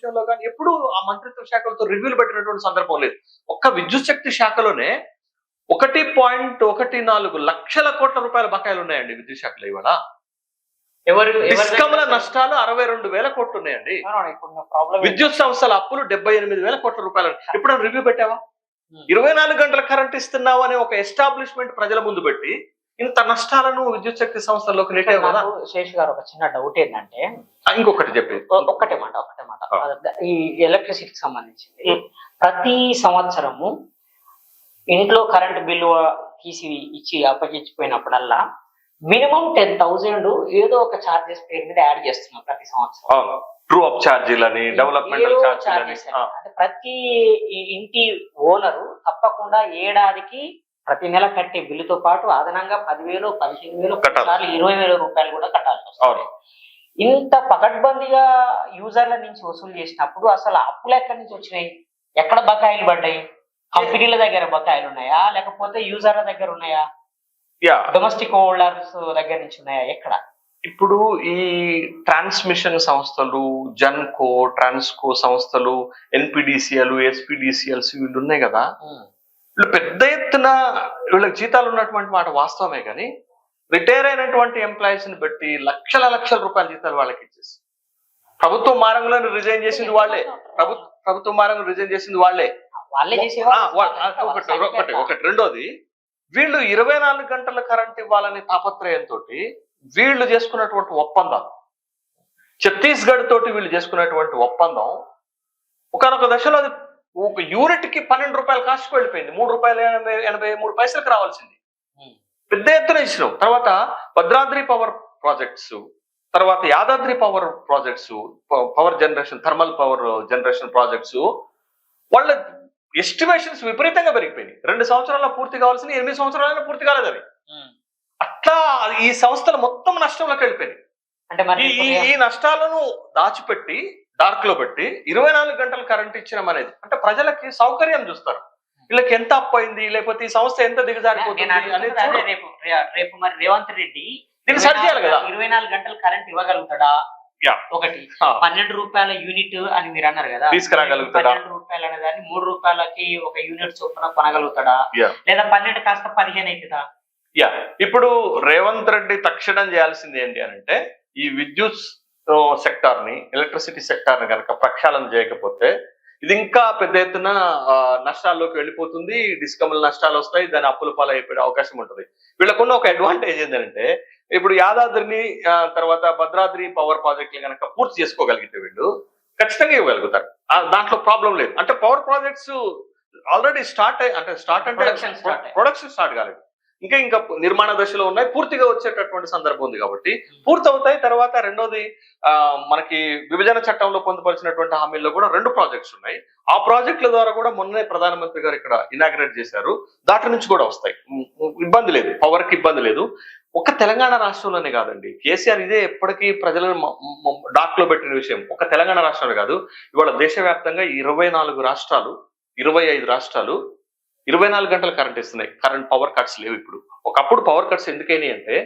విషయంలో కానీ ఎప్పుడు ఆ మంత్రిత్వ శాఖలతో రివ్యూలు పెట్టినటువంటి సందర్భం లేదు. ఒక్క విద్యుత్ శక్తి శాఖలోనే ఒకటి పాయింట్ ఒకటి నాలుగు లక్షల కోట్ల రూపాయల బకాయిలు ఉన్నాయండి విద్యుత్ శాఖలో ఇవాళ. ఎవరు దగ్గర- నష్టాలు అరవై రెండు వేల కోట్లు ఉన్నాయండి. విద్యుత్ సంస్థల అప్పులు డెబ్బై ఎనిమిది వేల కోట్ల రూపాయలు ఇప్పుడు రివ్యూ పెట్టావా. ఇరవై నాలుగు గంటల కరెంట్ ఇస్తున్నావు అనే ఒక ఎస్టాబ్లిష్మెంట్ ప్రజల ముందు పెట్టి ఇంత నష్టాలను విద్యుత్ శక్తి సంస్థల్లోకి నెట్టావు కదా? నాకు శేష్ గారు ఒక చిన్న డౌట్ ఏంటంటే ఇంకొకటి చెప్పేది ఒక్కటే మాట ఒక్కటే మాట. ఈ ఎలక్ట్రిసిటీకి సంబంధించింది. ప్రతి సంవత్సరము ఇంట్లో కరెంట్ బిల్లు తీసి ఇచ్చి అప్పగించిపోయినప్పుడల్లా మినిమం టెన్ థౌజండ్ ఏదో ఒక చార్జెస్ పేరు మీద యాడ్ చేస్తున్నాం ప్రతి సంవత్సరం. ట్రూ అప్ ఛార్జీలని అని. అంటే ప్రతి ఇంటి ఓనరు తప్పకుండా ఏడాదికి ప్రతి నెల కట్టే బిల్లుతో పాటు అదనంగా పదివేలు పదిహేను వేలు. కొన్నిసార్లు ఇరవై వేల రూపాయలు కూడా కట్టాల్సి వస్తుంది. ఇంత పకడ్బందీగా యూజర్ల నుంచి వసూలు చేసినప్పుడు అసలు అప్పులు ఎక్కడి నుంచి వచ్చినాయి? ఎక్కడ బకాయిలు పడ్డాయి? కంపెనీల దగ్గర బకాయిలు ఉన్నాయా? లేకపోతే యూజర్ల దగ్గర ఉన్నాయా? యా. డొమెస్టిక్ హోల్డర్స్ దగ్గర నుంచి ఉన్నాయా? ఎక్కడ? ఇప్పుడు ఈ ట్రాన్స్మిషన్ సంస్థలు జన్కో ట్రాన్స్కో సంస్థలు ఎన్పిడిసిఎల్ ఎస్పిడిసిఎల్స్ వీళ్ళు ఉన్నాయి కదా? పెద్ద ఎత్తున వీళ్ళకి జీతాలు ఉన్నటువంటి మాట వాస్తవమే కానీ రిటైర్ అయినటువంటి ఎంప్లాయీస్ని బట్టి లక్షల లక్షల రూపాయల జీతాలు వాళ్ళకి ఇచ్చేసి. ప్రభుత్వం మారంలో రిజైన్ చేసింది వాళ్ళే. ప్రభుత్వ ప్రభుత్వం మారంలో రిజైన్ చేసింది వాళ్ళే. వాళ్ళే ఒకటి ఒకటి రెండోది వీళ్ళు ఇరవై నాలుగు గంటల కరెంట్ ఇవ్వాలని తాపత్రయంతో వీళ్ళు చేసుకున్నటువంటి ఒప్పందం. ఛత్తీస్గఢ్ తోటి వీళ్ళు చేసుకున్నటువంటి ఒప్పందం ఒకనొక దశలో అది ఒక యూనిట్కి పన్నెండు రూపాయలు కాస్ట్ వెళ్ళిపోయింది. మూడు రూపాయలు ఎనభై ఎనభై మూడు పైసలకు రావాల్సింది. పెద్ద ఎత్తున ఇచ్చినాం. తర్వాత భద్రాద్రి పవర్ ప్రాజెక్ట్స్ తర్వాత Yadadri power projects power generation thermal power generation projects వాళ్ళ ఎస్టిమేషన్స్ విపరీతంగా పెరిగిపోయినాయి. రెండు సంవత్సరాల్లో పూర్తి కావాల్సిన ఎనిమిది సంవత్సరాలైనా పూర్తి కాలేదు అవి. అట్లా ఈ సంస్థలు మొత్తం నష్టంలోకి వెళ్ళిపోయినాయి. అంటే ఈ నష్టాలను దాచిపెట్టి డార్క్లో పెట్టి ఇరవై నాలుగు గంటలు కరెంట్ ఇచ్చడం అనేది. అంటే ప్రజలకి సౌకర్యం చూస్తారు. వీళ్ళకి ఎంత అప్పు అయింది లేకపోతే ఈ సంస్థ ఎంత దిగజారిపోతుంది. రేపు మరి రేవంత్ రెడ్డి దీన్ని సరి చేయాలి కదా. ఇరవై నాలుగు గంటలు కరెంట్ ఇవ్వగలుగుతాడా? యా. ఒకటి. పన్నెండు రూపాయల యూనిట్ అని మీరు అన్నారు కదా. తీసుకురాగలుగుతాడా? పన్నెండు రూపాయలు అనే దాన్ని మూడు రూపాయలకి ఒక యూనిట్ చొప్పున కొనగలుగుతాడా. లేదా పన్నెండు కాస్త పదిహేను అవుతుందా? యా. ఇప్పుడు రేవంత్ రెడ్డి తక్షణం చేయాల్సింది ఏంటి అని అంటే ఈ విద్యుత్ సెక్టార్ని ఎలక్ట్రిసిటీ సెక్టార్ని కనుక ప్రక్షాళన చేయకపోతే ఇది ఇంకా పెద్ద ఎత్తున నష్టాల్లోకి వెళ్ళిపోతుంది. డిస్కమ్ల నష్టాలు వస్తాయి. దాని అప్పుల పాలు అయిపోయే అవకాశం ఉంటుంది. వీళ్ళకున్న ఒక అడ్వాంటేజ్ ఏంటంటే ఇప్పుడు యాదాద్రిని తర్వాత భద్రాద్రి పవర్ ప్రాజెక్టులు కనుక పూర్తి చేసుకోగలిగితే వీళ్ళు ఖచ్చితంగా ఇవ్వగలుగుతారు. దాంట్లో ప్రాబ్లం లేదు. అంటే పవర్ ప్రాజెక్ట్స్ ఆల్రెడీ స్టార్ట్ అంటే స్టార్ట్ అంటే. ప్రొడక్షన్ స్టార్ట్ కాలేదు. ఇంకా ఇంకా నిర్మాణ దశలో ఉన్నాయి. పూర్తిగా వచ్చేటటువంటి సందర్భం ఉంది కాబట్టి పూర్తి అవుతాయి తర్వాత రెండోది ఆ, మనకి విభజన చట్టంలో పొందుపరిచినటువంటి హామీల్లో కూడా రెండు ప్రాజెక్ట్స్ ఉన్నాయి. ఆ ప్రాజెక్టుల ద్వారా కూడా మొన్నే ప్రధానమంత్రి గారు ఇక్కడ ఇనాగ్రేట్ చేశారు. దాటి నుంచి కూడా వస్తాయి. ఇబ్బంది లేదు. పవర్కి ఇబ్బంది లేదు. ఒక్క తెలంగాణ రాష్ట్రంలోనే కాదండి. కేసీఆర్ ఇదే ఎప్పటికీ ప్రజలను డాక్లో పెట్టిన విషయం. ఒక తెలంగాణ రాష్ట్రమే కాదు. ఇవాళ దేశవ్యాప్తంగా ఇరవై నాలుగు రాష్ట్రాలు ఇరవై ఐదు రాష్ట్రాలు ఇరవై నాలుగు గంటలు కరెంట్ ఇస్తున్నాయి. కరెంట్ పవర్ కట్స్ లేవు ఇప్పుడు. ఒకప్పుడు పవర్ కట్స్ ఎందుకైనాయి అంటే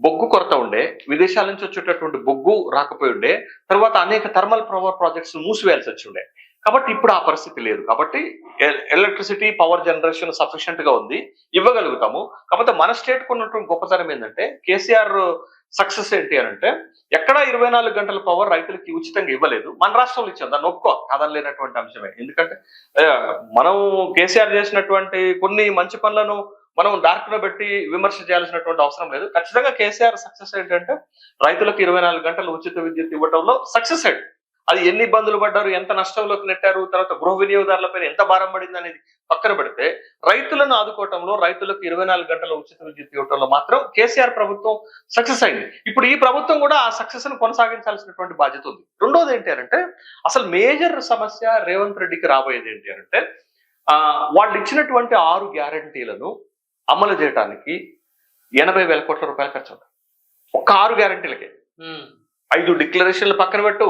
బొగ్గు కొరత ఉండే విదేశాల నుంచి వచ్చేటటువంటి బొగ్గు రాకపోయి ఉండే తర్వాత అనేక థర్మల్ పవర్ ప్రాజెక్ట్స్ మూసివేయాల్సి వచ్చి ఉండే. కాబట్టి ఇప్పుడు ఆ పరిస్థితి లేదు. కాబట్టి ఎలక్ట్రిసిటీ పవర్ జనరేషన్ సఫిషియెంట్గా ఉంది. ఇవ్వగలుగుతాము. కాకపోతే మన స్టేట్ ఉన్నటువంటి గొప్పతనం ఏంటంటే కేసీఆర్ సక్సెస్ ఏంటి అని అంటే ఎక్కడా ఇరవై నాలుగు గంటల పవర్ రైతులకి ఉచితంగా ఇవ్వలేదు. మన రాష్ట్రంలో ఇచ్చాం. దాన్ని ఒప్పుకో. కాదనలేనటువంటి అంశమే. ఎందుకంటే మనం కేసీఆర్ చేసినటువంటి కొన్ని మంచి పనులను మనం డార్క్లో పెట్టి విమర్శ చేయాల్సినటువంటి అవసరం లేదు. ఖచ్చితంగా కేసీఆర్ సక్సెస్ ఏంటంటే రైతులకు ఇరవై నాలుగు గంటలు ఉచిత విద్యుత్ ఇవ్వడంలో సక్సెస్ అయ్యింది అది ఎన్ని ఇబ్బందులు పడ్డారు ఎంత నష్టంలోకి నెట్టారు తర్వాత గృహ వినియోగదారులపైన ఎంత భారం పడింది అనేది పక్కన పెడితే రైతులను ఆదుకోవటంలో రైతులకు ఇరవై నాలుగు గంటల ఉచిత విద్యుత్ ఇవ్వటంలో మాత్రం కేసీఆర్ ప్రభుత్వం సక్సెస్ అయింది. ఇప్పుడు ఈ ప్రభుత్వం కూడా ఆ సక్సెస్ను కొనసాగించాల్సినటువంటి బాధ్యత ఉంది. రెండోది ఏంటి అంటే అసలు మేజర్ సమస్య రేవంత్ రెడ్డికి రాబోయేది ఏంటి అంటే ఆ వాళ్ళు ఇచ్చినటువంటి ఆరు గ్యారంటీలను అమలు చేయడానికి ఎనభై వేల కోట్ల రూపాయలు ఖర్చు ఒక్క ఆరు గ్యారంటీలకే. ఐదు డిక్లరేషన్లు పక్కన పెట్టు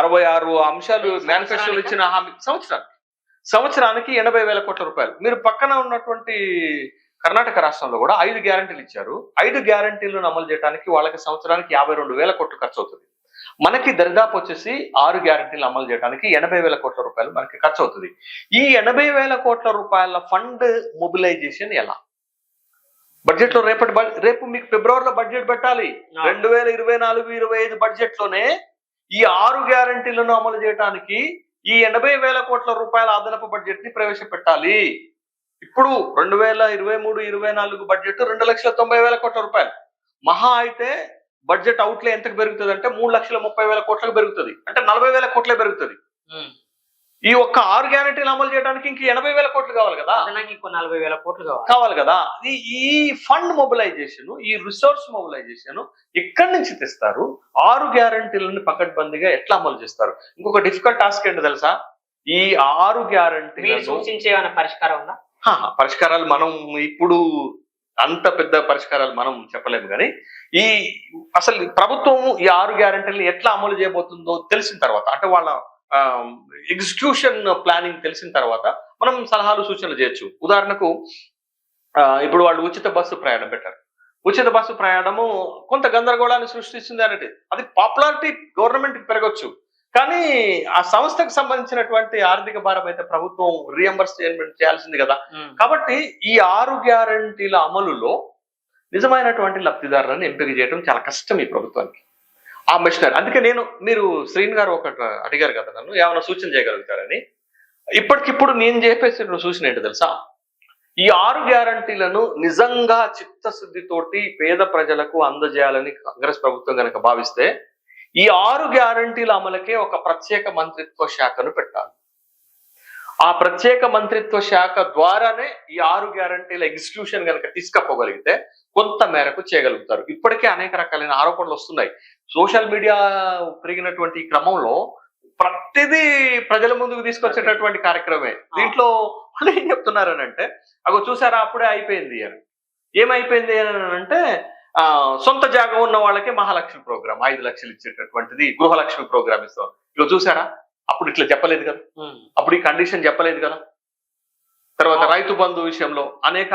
అరవై ఆరు అంశాలు మేనిఫెస్టోలు ఇచ్చిన హామీ. సంవత్సరానికి? సంవత్సరానికి ఎనభై వేల కోట్ల రూపాయలు. మీరు పక్కన ఉన్నటువంటి కర్ణాటక రాష్ట్రంలో కూడా ఐదు గ్యారంటీలు ఇచ్చారు. ఐదు గ్యారంటీలను అమలు చేయడానికి వాళ్ళకి సంవత్సరానికి యాభై రెండు వేల కోట్లు ఖర్చు అవుతుంది మనకి దరిదాపు వచ్చేసి ఆరు గ్యారంటీలు అమలు చేయడానికి ఎనభై వేల కోట్ల రూపాయలు మనకి ఖర్చు అవుతుంది ఈ ఎనభై వేల కోట్ల రూపాయల ఫండ్ మొబిలైజేషన్ ఎలా? బడ్జెట్లో రేపటి రేపు మీకు ఫిబ్రవరిలో బడ్జెట్ పెట్టాలి. రెండు వేల ఇరవై నాలుగు ఇరవై ఐదు బడ్జెట్లోనే ఈ ఆరు గ్యారంటీలను అమలు చేయడానికి ఈ ఎనభై వేల కోట్ల రూపాయల అదనపు బడ్జెట్ని ప్రవేశపెట్టాలి. ఇప్పుడు రెండు వేల ఇరవై మూడు ఇరవై నాలుగు బడ్జెట్ రెండు లక్షల తొంభై వేల కోట్ల రూపాయలు. మహా అయితే బడ్జెట్ అవుట్లే ఎంతకు పెరుగుతుంది అంటే మూడు లక్షల ముప్పై వేల కోట్లకు పెరుగుతుంది. అంటే నలభై వేల కోట్లే పెరుగుతుంది. ఈ ఒక్క ఆరు గ్యారంటీలు అమలు చేయడానికి ఇంక ఎనభై వేల కోట్లు కావాలి కదా? ఇంకో నలభై వేల కోట్లు కావాలి. కావాలి కదా? ఈ ఈ ఫండ్ మొబిలైజేషన్ ఈ రిసోర్స్ మొబిలైజేషన్ ఎక్కడి నుంచి తెస్తారు? ఆరు గ్యారంటీలను పకడ్బందీగా ఎట్లా అమలు చేస్తారు? ఇంకొక డిఫికల్ట్ టాస్క్ ఏంటి తెలుసా? ఈ ఆరు మీరు గ్యారంటీలను సూచించే పరిష్కారం ఉందా? పరిష్కారాలు మనం ఇప్పుడు అంత పెద్ద పరిష్కారాలు మనం చెప్పలేము కానీ ఈ అసలు ప్రభుత్వం ఈ ఆరు గ్యారంటీలను ఎట్లా అమలు చేయబోతుందో తెలిసిన తర్వాత అంటే వాళ్ళ ఎగ్జిక్యూషన్ ప్లానింగ్ తెలిసిన తర్వాత మనం సలహాలు సూచనలు చేయొచ్చు. ఉదాహరణకు ఇప్పుడు వాళ్ళు ఉచిత బస్సు ప్రయాణం పెట్టారు. ఉచిత బస్సు ప్రయాణము కొంత గందరగోళాన్ని సృష్టిస్తుంది అనేది అది పాపులారిటీ గవర్నమెంట్ పెరగొచ్చు. కానీ ఆ సంస్థకు సంబంధించినటువంటి ఆర్థిక భారం అయితే ప్రభుత్వం రియంబర్స్ చేయాల్సింది కదా. కాబట్టి ఈ ఆరు గ్యారంటీల అమలులో నిజమైనటువంటి లబ్ధిదారులను ఎంపిక చేయడం చాలా కష్టం ఈ ప్రభుత్వానికి. ఆ మిషనరీ. అందుకే నేను మీరు శ్రీన్ గారు ఒక అడిగారు కదా నన్ను ఏమైనా సూచన చేయగలుగుతారని. ఇప్పటికిప్పుడు నేను చెప్పేసి సూచన ఏంటి తెలుసా? ఈ ఆరు గ్యారంటీలను నిజంగా చిత్తశుద్ధితోటి పేద ప్రజలకు అందజేయాలని కాంగ్రెస్ ప్రభుత్వం కనుక భావిస్తే ఈ ఆరు గ్యారంటీల అమలుకే ఒక ప్రత్యేక మంత్రిత్వ శాఖను పెట్టాలి. ఆ ప్రత్యేక మంత్రిత్వ శాఖ ద్వారానే ఈ ఆరు గ్యారంటీల ఎగ్జిక్యూషన్ కనుక తీసుకపోగలిగితే కొంత మేరకు చేయగలుగుతారు. ఇప్పటికే అనేక రకాలైన ఆరోపణలు వస్తున్నాయి. సోషల్ మీడియా పెరిగినటువంటి క్రమంలో ప్రతిదీ ప్రజల ముందుకు తీసుకొచ్చేటటువంటి కార్యక్రమే. దీంట్లో వాళ్ళు ఏం చెప్తున్నారని అంటే అగో చూసారా అప్పుడే అయిపోయింది అని. ఏమైపోయింది అని అంటే ఆ సొంత జాగా ఉన్న వాళ్ళకే మహాలక్ష్మి ప్రోగ్రామ్ ఐదు లక్షలు ఇచ్చేటటువంటిది గృహలక్ష్మి ప్రోగ్రామ్ ఇస్తాం. ఇగో చూసారా అప్పుడు ఇట్లా చెప్పలేదు కదా. అప్పుడు ఈ కండిషన్ చెప్పలేదు కదా. తర్వాత రైతు బంధు విషయంలో అనేక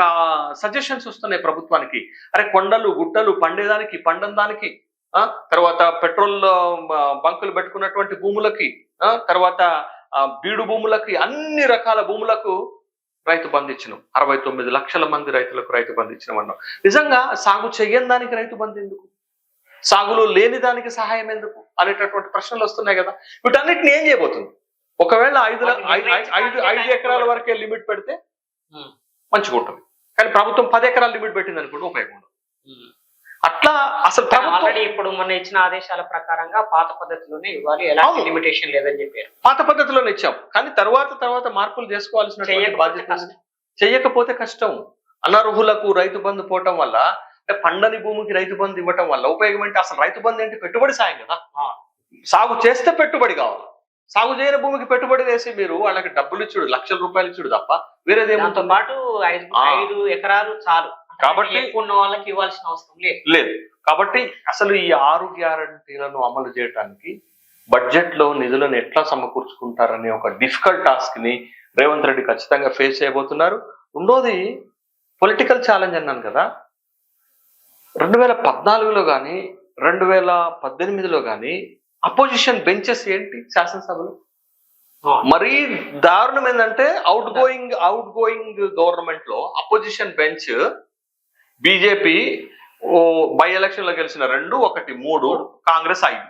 సజెషన్స్ వస్తున్నాయి ప్రభుత్వానికి. అరే కొండలు గుట్టలు పండేదానికి పండని దానికి తర్వాత పెట్రోల్ బంకులు పెట్టుకున్నటువంటి భూములకి ఆ? తర్వాత బీడు భూములకి అన్ని రకాల భూములకు రైతు బంధు ఇచ్చినాం అరవై తొమ్మిది లక్షల మంది రైతులకు రైతు బంధు ఇచ్చినాం అన్నాం. నిజంగా సాగు చెయ్యని దానికి రైతు బంధు ఎందుకు? సాగులో లేని దానికి సహాయం ఎందుకు? అనేటటువంటి ప్రశ్నలు వస్తున్నాయి కదా. వీటన్నిటిని ఏం చేయబోతుంది ఒకవేళ ఐదు ఐదు ఐదు ఎకరాల వరకే లిమిట్ పెడితే. మంచిగా ఉంటుంది కానీ ప్రభుత్వం పది ఎకరాల లిమిట్ పెట్టింది అనుకోండి ఉపయోగం. అట్లా అసలు ఆల్రెడీ ఇప్పుడు మొన్న ఇచ్చిన ఆదేశాల ప్రకారంగా పాత పద్ధతిలోనే ఇవ్వాలి. ఎలాంటి. లిమిటేషన్ లేదని చెప్పారు. పాత పద్ధతిలోనే ఇచ్చాం. కానీ తర్వాత తర్వాత మార్పులు చేసుకోవాల్సిన చేయకపోతే బాధ్యత. చెయ్యకపోతే కష్టం. అనర్హులకు రైతు బంధు పోవటం వల్ల అంటే పండని భూమికి రైతు బంధు ఇవ్వటం వల్ల ఉపయోగం ఏంటి? అసలు రైతు బంధు ఏంటి? పెట్టుబడి సాయం కదా. సాగు చేస్తే పెట్టుబడి కావాలి. సాగు చేయని భూమికి పెట్టుబడి వేసి మీరు వాళ్ళకి డబ్బులు ఇచ్చుడు లక్షల రూపాయలు ఇచ్చుడు తప్ప వేరేది దాంతో ఏముంటుంది పాటు. ఐదు ఎకరాలు చాలు. కాబట్టి- ఉన్న వాళ్ళకి ఇవ్వాల్సిన అవసరం లేదు. లేదు. కాబట్టి అసలు ఈ ఆరు గ్యారంటీలను అమలు చేయడానికి బడ్జెట్లో నిధులను ఎట్లా సమకూర్చుకుంటారనే ఒక డిఫికల్ట్ టాస్క్ని రేవంత్ రెడ్డి ఖచ్చితంగా ఫేస్ చేయబోతున్నారు. రెండోది పొలిటికల్ ఛాలెంజ్ అన్నాను కదా. రెండు వేల పద్నాలుగులో కానీ రెండు వేల పద్దెనిమిదిలో కానీ అపోజిషన్ బెంచెస్ ఏంటి శాసనసభలో. మరీ దారుణం ఏంటంటే అవుట్ గోయింగ్ అవుట్ గోయింగ్ గవర్నమెంట్లో అపోజిషన్ బెంచ్ బీజేపీ బై ఎలక్షన్లో గెలిచిన రెండు ఒకటి మూడు కాంగ్రెస్ ఐదు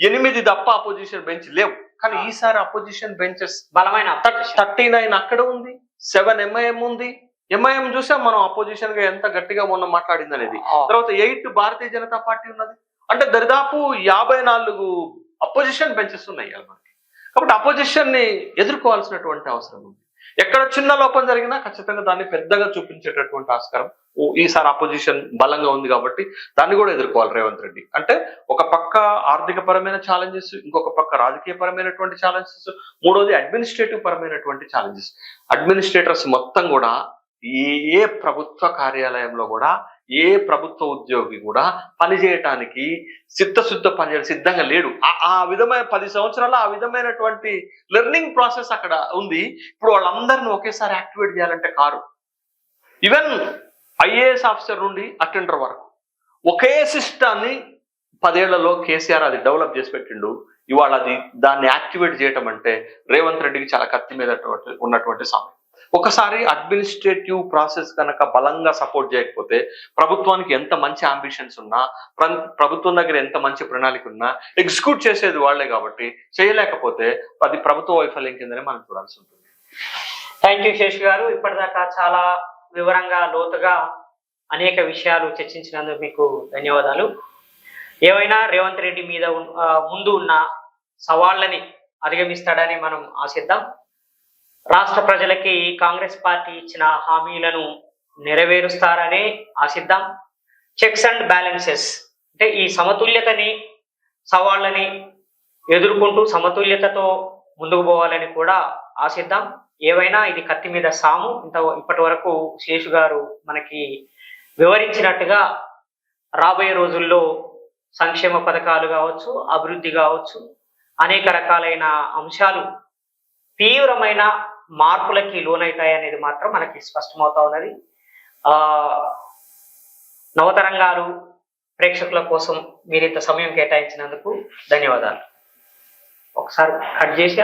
ఎనిమిది తప్ప అపోజిషన్ బెంచ్ లేవు. కానీ. ఈసారి అపోజిషన్ బెంచెస్ బలమైన. థర్టీ నైన్ అక్కడ ఉంది సెవెన్ ఎంఐఎం ఉంది. ఎంఐఎం చూసాం మనం అపోజిషన్గా ఎంత గట్టిగా మొన్న మాట్లాడింది అనేది. తర్వాత ఎయిట్ భారతీయ జనతా పార్టీ ఉన్నది. అంటే దరిదాపు యాభై నాలుగు అపోజిషన్ బెంచెస్ ఉన్నాయి మనకి. కాబట్టి అపోజిషన్ని ఎదుర్కోవాల్సినటువంటి అవసరం ఉంది. ఎక్కడ చిన్న లోపం జరిగినా ఖచ్చితంగా దాన్ని పెద్దగా చూపించేటటువంటి ఆస్కారం ఓ, ఈసారి అపోజిషన్ బలంగా ఉంది కాబట్టి దాన్ని కూడా ఎదుర్కోవాలి రేవంత్ రెడ్డి. అంటే ఒక పక్క ఆర్థిక పరమైన ఛాలెంజెస్ ఇంకొక పక్క రాజకీయ పరమైనటువంటి ఛాలెంజెస్ మూడోది అడ్మినిస్ట్రేటివ్ పరమైనటువంటి ఛాలెంజెస్ అడ్మినిస్ట్రేటర్స్ మొత్తం కూడా ఏ ఏ ప్రభుత్వ కార్యాలయంలో కూడా ఏ ప్రభుత్వ ఉద్యోగి కూడా పనిచేయటానికి సిద్ధశుద్ధ పనిచేయడం సిద్ధంగా లేడు. ఆ- విధమైన పది సంవత్సరాల ఆ విధమైనటువంటి లెర్నింగ్ ప్రాసెస్ అక్కడ ఉంది. ఇప్పుడు వాళ్ళందరిని ఒకేసారి యాక్టివేట్ చేయాలంటే కారు. ఈవెన్ ఐఏఎస్ ఆఫీసర్ నుండి అటెండర్ వరకు. ఒకే సిస్టాన్ని పదేళ్ళలో కేసీఆర్ అది డెవలప్ చేసి పెట్టిండు. ఇవాళ అది దాన్ని యాక్టివేట్ చేయటం అంటే రేవంత్ రెడ్డికి చాలా కత్తి మీద ఉన్నటువంటి సమయం. ఒకసారి అడ్మినిస్ట్రేటివ్ ప్రాసెస్ కనుక బలంగా సపోర్ట్ చేయకపోతే ప్రభుత్వానికి ఎంత మంచి అంబిషన్స్ ఉన్నా ప్రభుత్వం దగ్గర ఎంత మంచి ప్రణాళిక ఉన్నా ఎగ్జిక్యూట్ చేసేది వాళ్ళే కాబట్టి చేయలేకపోతే అది ప్రభుత్వ వైఫల్యం కిందనే మనం చూడాల్సి ఉంటుంది. థ్యాంక్ యూ శేష్ గారు. ఇప్పటిదాకా చాలా వివరంగా లోతుగా అనేక విషయాలు చర్చించినందుకు మీకు ధన్యవాదాలు. ఏవైనా రేవంత్ రెడ్డి మీద ముందు ఉన్న సవాళ్ళని అధిగమిస్తాడని మనం ఆశిద్దాం. రాష్ట్ర ప్రజలకి కాంగ్రెస్ పార్టీ ఇచ్చిన హామీలను నెరవేరుస్తారని ఆశిద్దాం. చెక్స్ అండ్ బ్యాలెన్సెస్ అంటే ఈ సమతుల్యతని సవాళ్ళని ఎదుర్కొంటూ సమతుల్యతతో ముందుకు పోవాలని కూడా ఆశిద్దాం. ఏవైనా ఇది కత్తి మీద సాము ఇంత ఇప్పటి వరకు శేషు గారు మనకి వివరించినట్టుగా రాబోయే రోజుల్లో సంక్షేమ పథకాలు కావచ్చు అభివృద్ధి కావచ్చు అనేక రకాలైన అంశాలు తీవ్రమైన మార్పులకి లోనవుతాయనేది మాత్రం మనకి స్పష్టమవుతా ఉన్నది. ఆ నవతరంగాలు ప్రేక్షకుల కోసం మీరు ఇంత సమయం కేటాయించినందుకు ధన్యవాదాలు. ఒకసారి కట్ చేసి